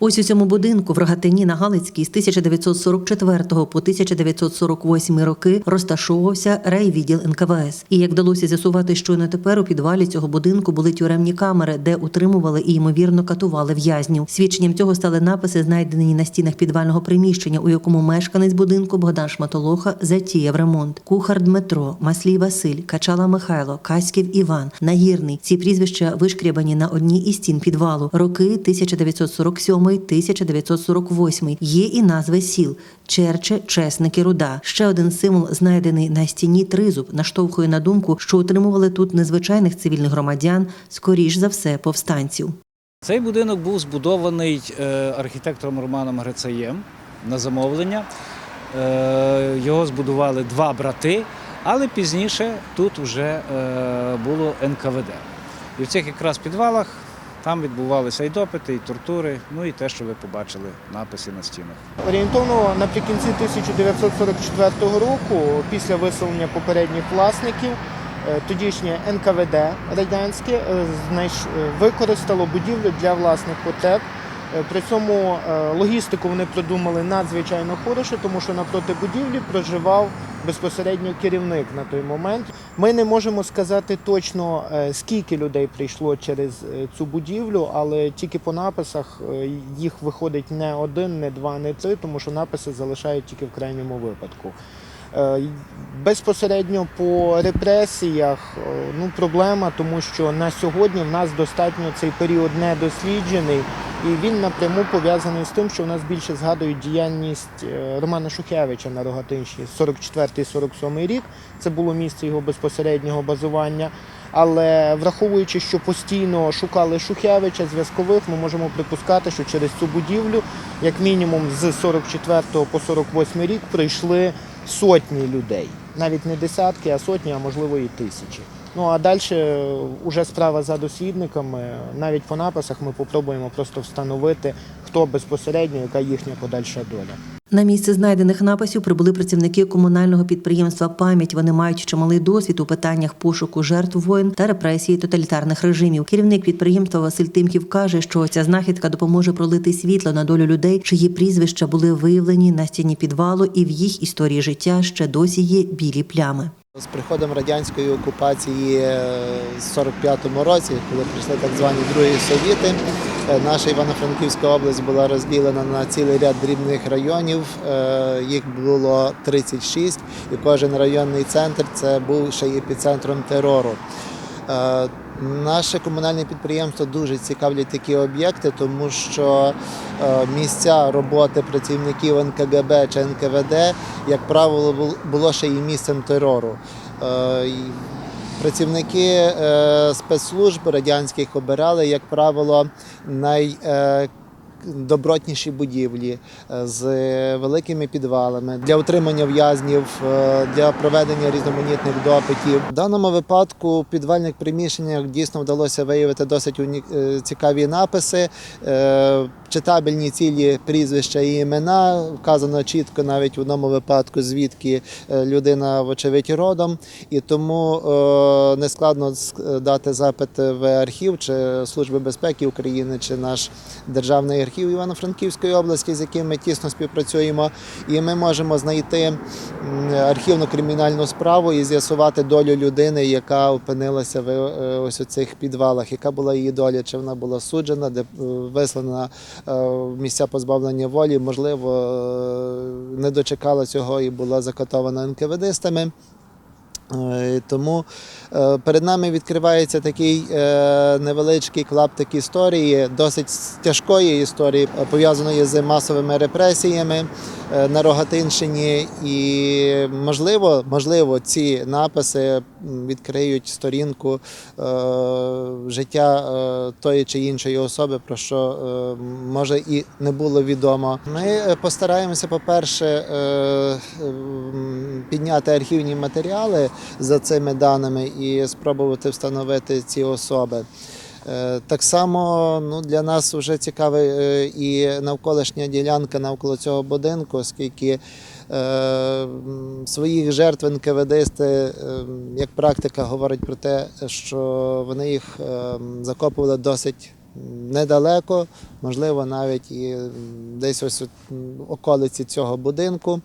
Ось у цьому будинку в Рогатині на Галицькій з 1944 по 1948 роки розташовувався райвідділ НКВС. І як вдалося з'ясувати, щойно тепер у підвалі цього будинку були тюремні камери, де утримували і ймовірно катували в'язнів. Свідченням цього стали написи, знайдені на стінах підвального приміщення, у якому мешканець будинку Богдан Шматолоха затіяв ремонт. Кухар Дмитро, Маслій Василь, Качала Михайло, Каськів Іван, Нагірний. Ці прізвища вишкрябані на одній із стін підвалу. Роки 1947-1948. Є і назви сіл Черче, Чесники, Руда. Ще один символ, знайдений на стіні тризуб, наштовхує на думку, що утримували тут незвичайних цивільних громадян, скоріш за все, повстанців. Цей будинок був збудований е, архітектором Романом Грицаєм на замовлення. Е, Його збудували два брати, але пізніше тут вже е, було НКВД. І в цих якраз підвалах там відбувалися і допити, і тортури, ну і те, що ви побачили, написи на стінах. Орієнтовно наприкінці 1944 року, після виселення попередніх власників, е, тодішнє НКВД радянське е, знайш- е, використало будівлю для власних потреб. Е, При цьому е, логістику вони продумали надзвичайно хороше, тому що напроти будівлі проживав безпосередньо керівник на той момент. Ми не можемо сказати точно, е, скільки людей прийшло через цю будівлю, але тільки по написах їх виходить не один, не два, не три, тому що написи залишають тільки в крайньому випадку. Безпосередньо по репресіях ну, проблема, тому що на сьогодні в нас достатньо цей період не досліджений, і він напряму пов'язаний з тим, що в нас більше згадують діяльність е, Романа Шухевича на Рогатинщині 44-47 рік. Це було місце його безпосереднього базування. Але враховуючи, що постійно шукали Шухевича, зв'язкових, ми можемо припускати, що через цю будівлю, як мінімум, з 44 по 48 рік прийшли сотні людей. Навіть не десятки, а сотні, а можливо і тисячі. Ну а далі вже справа за дослідниками. Навіть по написах ми попробуємо просто встановити, хто безпосередньо, яка їхня подальша доля. На місце знайдених написів прибули працівники комунального підприємства Пам'ять. Вони мають чималий досвід у питаннях пошуку жертв воїн та репресії тоталітарних режимів. Керівник підприємства Василь Тимків каже, що ця знахідка допоможе пролити світло на долю людей, чиї прізвища були виявлені на стіні підвалу, і в їх історії життя ще досі є білі плями. З приходом радянської окупації е, в 45-му році, коли прийшли так звані другі совіти, е, наша Івано-Франківська область була розділена на цілий ряд дрібних районів. Е, Їх було 36, і кожен районний центр це був ще епіцентром терору. Е, Наше комунальне підприємство дуже цікавлять такі об'єкти, тому що е, місця роботи працівників НКГБ чи НКВД, як правило, було ще і місцем терору. Е, Працівники спецслужб радянських обирали, як правило, най, добротніші будівлі е, з великими підвалами для утримання в'язнів, е, для проведення різноманітних допитів. В даному випадку в підвальних приміщеннях дійсно вдалося виявити досить е, цікаві написи, читабельні цілі прізвища і імена. Вказано чітко навіть в одному випадку, звідки людина, вочевидь, родом. І тому е, нескладно ск- дати запит в архів чи Служби безпеки України, чи наш державний архів Івано-Франківської області, з яким ми тісно співпрацюємо. І ми можемо знайти архівну кримінальну справу і з'ясувати долю людини, яка опинилася в е, ось у цих підвалах, яка була її доля, чи вона була суджена, де е, вислана е, в місця позбавлення волі, можливо, не дочекала цього і була закатована НКВДистами. Е, Тому е, перед нами відкривається такий е, невеличкий клаптик історії, досить тяжкої історії, пов'язаної з масовими репресіями на Рогатинщині. І можливо, можливо, ці написи відкриють сторінку е, життя е, тої чи іншої особи, про що е, може і не було відомо. Ми постараємося, по-перше, підняти архівні матеріали за цими даними і спробувати встановити ці особи. Е, Так само ну, для нас вже цікава е, і навколишня ділянка навколо цього будинку, оскільки е, своїх жертв НКВДисти, е, як практика, говорить про те, що вони їх е, закопували досить недалеко, можливо, навіть і десь ось м, околиці цього будинку.